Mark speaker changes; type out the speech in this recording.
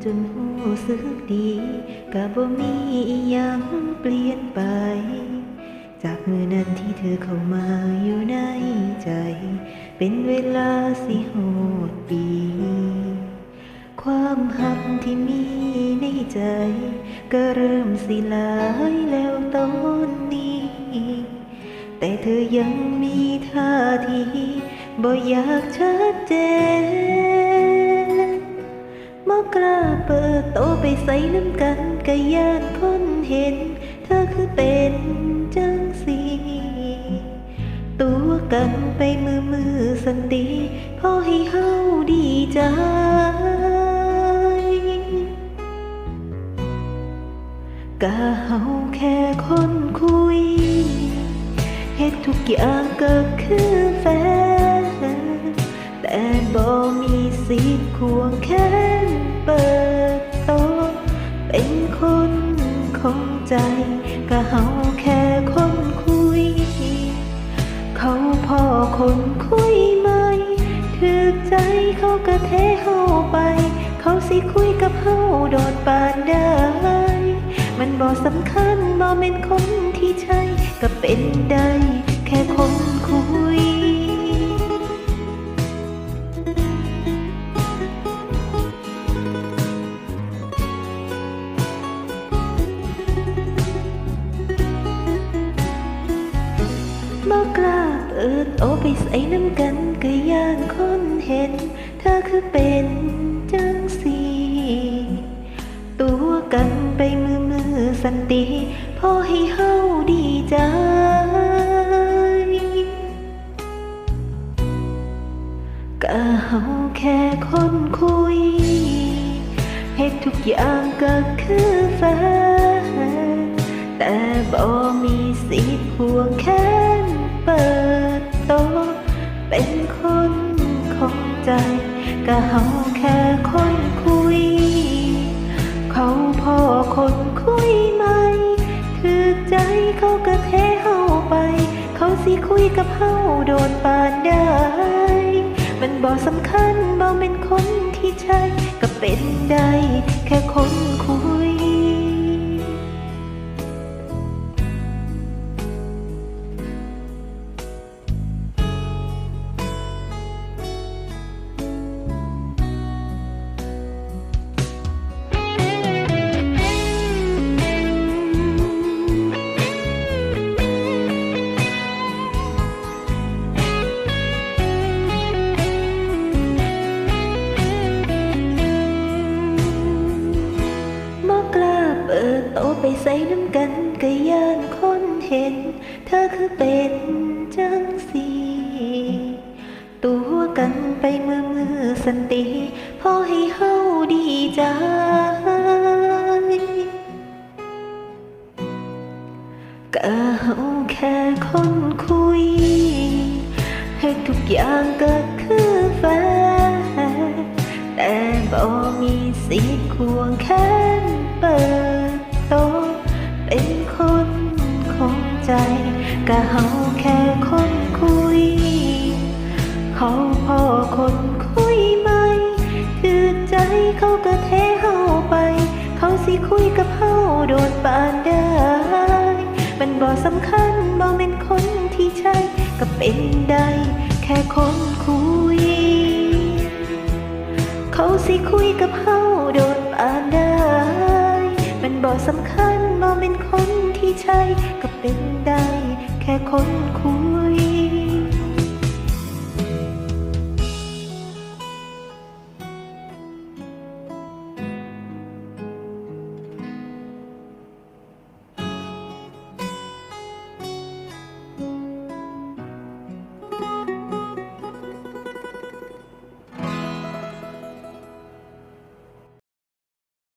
Speaker 1: เว้ากันสุมือจนหูสึกดีกะบ่มีอิหยังเปลี่ยนไป จากมือนั้นที่เธอเข้ามาอยู่ในใจ เป็นเวลาสิโหดปี ความหักที่มีในใจ ก็เริ่มสิลายแล้วตอนนี้ แต่เธอยังมีท่าทีบ่อยากชัดเจน ใส่น้ำกันก็ยานคนเห็น เธอคือเป็นจังสีตัวกันไปมือมือสันดีพอให้เฮาดีใจกะเฮาแค่คนคุยเฮ็ดทุกอย่างก็คือแฟนแต่บ่มีสิทธิ์ควงแข ใจ ก็เฮาแค่คนคุย เขาพอคนคุยไหมถึกใจเขาก็เทเฮาไป เขาสิคุยกับเฮาโดดปานได้มันบ่สำคัญบ่เป็นคนที่ใช่ก็เป็นได้ โอไปใส่น้ำกันก็ย่านคนเห็น เธอคือเป็นจังสีตัวกันไปมือมือสันติพอให้เฮาดีใจก็เฮาแค่คนคุยให้ทุกอย่างก็คือแฟนแต่บ่มีสิทธิ์ห่วงแค้นเปิด เป็นคนของใจก็เฮาแค่คนคุย เขาพอคนคุยไหมถือใจเขาก็เทเฮาไป เขาสิคุยกับเฮาโดนปานได้ มันบ่สำคัญบ่เป็นคนที่ใช่ก็เป็นได้แค่คนคุย โตไปใส่น้ำกันก็ย่านคนเห็น เธอคือเป็นจังสีตัวกันไปมือมือสันติพอให้เฮาดีใจก็เฮาแค่คนคุย ให้ทุกอย่างก็คือแฟนแต่บ่มีสิทธิ์ควงแขนเปิด เป็นคนของใจก็เฮาแค่คนคุย เขาพ่อคนคุยไหมถือใจเขาก็เทเฮาไป เขาสิคุยกับเฮาโดนปานได้มันบ่สำคัญบ่เป็นคนที่ใช่ก็เป็นได้แค่คนคุย เขาสิคุยกับเฮาโดนปานได้มันบ่สำคัญ มาเป็นคนที่ใช่ก็เป็นได้ แค่คนคุย